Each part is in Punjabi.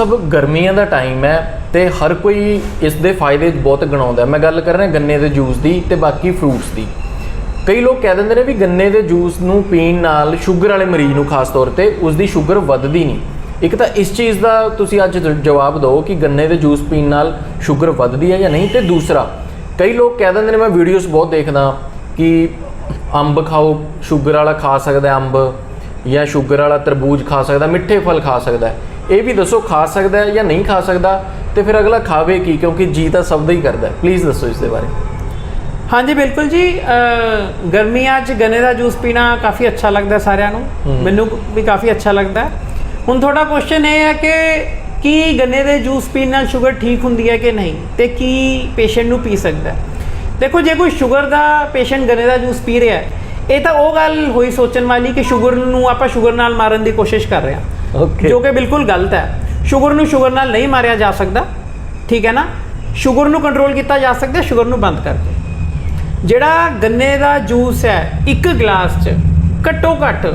ਸਭ ਗਰਮੀਆਂ ਦਾ ਟਾਈਮ ਹੈ ਤੇ ਹਰ ਕੋਈ ਇਸ ਦੇ ਫਾਇਦੇ ਬਹੁਤ ਗਣਾਉਂਦਾ ਮੈਂ ਗੱਲ ਕਰ ਰਿਹਾ ਗੰਨੇ ਦੇ ਜੂਸ ਦੀ ਤੇ ਬਾਕੀ ਫਰੂਟਸ ਦੀ। ਕਈ ਲੋਕ ਕਹਿ ਦਿੰਦੇ ਨੇ ਵੀ ਗੰਨੇ ਦੇ ਜੂਸ ਨੂੰ ਪੀਣ ਨਾਲ ਸ਼ੂਗਰ ਵਾਲੇ ਮਰੀਜ਼ ਨੂੰ ਖਾਸ ਤੌਰ ਤੇ ਉਸ ਦੀ ਸ਼ੂਗਰ ਵੱਧਦੀ ਨਹੀਂ। ਇੱਕ ਤਾਂ ਇਸ ਚੀਜ਼ ਦਾ ਤੁਸੀਂ ਅੱਜ ਜਵਾਬ ਦਿਓ ਕਿ ਗੰਨੇ ਦੇ ਜੂਸ ਪੀਣ ਨਾਲ ਸ਼ੂਗਰ ਵੱਧਦੀ ਹੈ ਜਾਂ ਨਹੀਂ ਤੇ ਦੂਸਰਾ, ਕਈ ਲੋਕ ਕਹਿ ਦਿੰਦੇ ਨੇ ਮੈਂ ਵੀਡੀਓਜ਼ ਬਹੁਤ ਦੇਖਦਾ ਕਿ ਅੰਬ ਖਾਓ ਸ਼ੂਗਰ ਵਾਲਾ ਖਾ ਸਕਦਾ ਅੰਬ ਜਾਂ ਸ਼ੂਗਰ ਵਾਲਾ ਤਰਬੂਜ ਖਾ ਸਕਦਾ, ਮਿੱਠੇ ਫਲ ਖਾ ਸਕਦਾ ਇਹ ਵੀ ਦੱਸੋ ਖਾ ਸਕਦਾ ਹੈ ਜਾਂ ਨਹੀਂ ਖਾ ਸਕਦਾ ਤੇ ਫਿਰ ਅਗਲਾ ਖਾਵੇ ਕੀ? ਕਿਉਂਕਿ ਜੀ ਤਾਂ ਸਭ ਦਾ ਹੀ ਕਰਦਾ ਪਲੀਜ਼ ਦੱਸੋ ਇਸ ਦੇ ਬਾਰੇ। ਹਾਂਜੀ ਬਿਲਕੁਲ ਜੀ। ਗਰਮੀਆਂ 'ਚ ਗੰਨੇ ਦਾ ਜੂਸ ਪੀਣਾ ਕਾਫੀ ਅੱਛਾ ਲੱਗਦਾ ਸਾਰਿਆਂ ਨੂੰ। ਮੈਨੂੰ ਵੀ ਕਾਫੀ ਅੱਛਾ ਲੱਗਦਾ। ਹੁਣ ਤੁਹਾਡਾ ਕੁਐਸਚਨ ਇਹ ਹੈ ਕਿ ਕੀ ਗੰਨੇ ਦੇ ਜੂਸ ਪੀਣ ਨਾਲ ਸ਼ੂਗਰ ਠੀਕ ਹੁੰਦੀ ਹੈ ਕਿ ਨਹੀਂ ਤੇ ਕੀ ਪੇਸ਼ੈਂਟ ਨੂੰ ਪੀ ਸਕਦਾ ਦੇਖੋ ਜੇ ਕੋਈ ਸ਼ੂਗਰ ਦਾ ਪੇਸ਼ੈਂਟ ਗੰਨੇ ਦਾ ਜੂਸ ਪੀ ਰਿਹਾ ਹੈ ਇਹ ਤਾਂ ਉਹ ਗੱਲ ਹੋਈ ਸੋਚਣ ਵਾਲੀ ਕਿ ਸ਼ੂਗਰ ਨੂੰ ਆਪਾਂ ਸ਼ੂਗਰ ਨਾਲ ਮਾਰਨ ਦੀ ਕੋਸ਼ਿਸ਼ ਕਰ ਰਹੇ ਹਾਂ। ਓਕੇ ਜੋ ਕਿ ਬਿਲਕੁਲ ਗਲਤ ਹੈ। ਸ਼ੂਗਰ ਨੂੰ ਸ਼ੂਗਰ ਨਾਲ ਨਹੀਂ ਮਾਰਿਆ ਜਾ ਸਕਦਾ। ਠੀਕ ਹੈ ਨਾ? ਸ਼ੂਗਰ ਨੂੰ ਕੰਟਰੋਲ ਕੀਤਾ ਜਾ ਸਕਦਾ ਸ਼ੂਗਰ ਨੂੰ ਬੰਦ ਕਰਕੇ। ਜਿਹੜਾ ਗੰਨੇ ਦਾ ਜੂਸ ਹੈ ਇੱਕ ਗਲਾਸ 'ਚ ਘੱਟੋ ਘੱਟ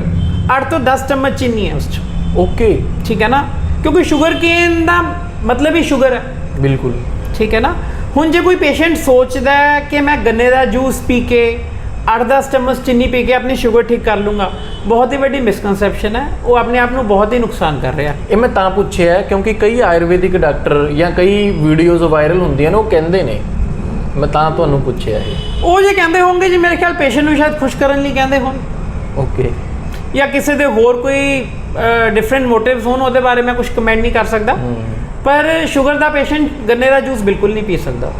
8 ਤੋਂ 10 ਚਮਚ ਚੀਨੀ ਹੈ ਉਸ 'ਚ। ਓਕੇ ਠੀਕ ਹੈ ਨਾ? ਕਿਉਂਕਿ ਸ਼ੂਗਰ ਕੇਨ ਦਾ ਮਤਲਬ ਹੀ ਸ਼ੂਗਰ ਹੈ। ਬਿਲਕੁਲ। ਠੀਕ ਹੈ ਨਾ? ਹੁਣ ਜੇ ਕੋਈ ਪੇਸ਼ੈਂਟ ਸੋਚਦਾ ਹੈ ਕਿ ਮੈਂ ਗੰਨੇ ਦਾ ਜੂਸ ਪੀ ਕੇ 8-10 ਚਮਚ ਚੀਨੀ ਪੀ ਕੇ ਆਪਣੀ ਸ਼ੂਗਰ ਠੀਕ ਕਰ ਲੂੰਗਾ। ਬਹੁਤ ਹੀ ਵੱਡੀ ਮਿਸਕਨਸੈਪਸ਼ਨ ਹੈ। ਉਹ ਆਪਣੇ ਆਪ ਨੂੰ ਬਹੁਤ ਹੀ ਨੁਕਸਾਨ ਕਰ ਰਿਹਾ। ਇਹ ਮੈਂ ਤਾਂ ਪੁੱਛਿਆ ਕਿਉਂਕਿ ਕਈ ਆਯੁਰਵੈਦਿਕ ਡਾਕਟਰ ਜਾਂ ਕਈ ਵੀਡੀਓਜ਼ ਵਾਇਰਲ ਹੁੰਦੀਆਂ ਨੇ ਉਹ ਕਹਿੰਦੇ ਨੇ। ਮੈਂ ਤਾਂ ਤੁਹਾਨੂੰ ਪੁੱਛਿਆ ਇਹ। ਉਹ ਜੇ ਕਹਿੰਦੇ ਹੋਣਗੇ ਜੀ ਮੇਰੇ ਖਿਆਲ ਪੇਸ਼ੈਂਟ ਨੂੰ ਸ਼ਾਇਦ ਖੁਸ਼ ਕਰਨ ਲਈ ਕਹਿੰਦੇ ਹੋਣ। ਓਕੇ। ਜਾਂ ਕਿਸੇ ਦੇ ਹੋਰ ਕੋਈ ਡਿਫਰੈਂਟ ਮੋਟਿਵਸ ਹੋਣ ਉਹਦੇ ਬਾਰੇ ਮੈਂ ਕੁਝ ਕਮੈਂਟ ਨਹੀਂ ਕਰ ਸਕਦਾ। ਪਰ ਸ਼ੂਗਰ ਦਾ ਪੇਸ਼ੈਂਟ ਗੰਨੇ ਦਾ ਜੂਸ ਬਿਲਕੁਲ ਨਹੀਂ ਪੀ ਸਕਦਾ।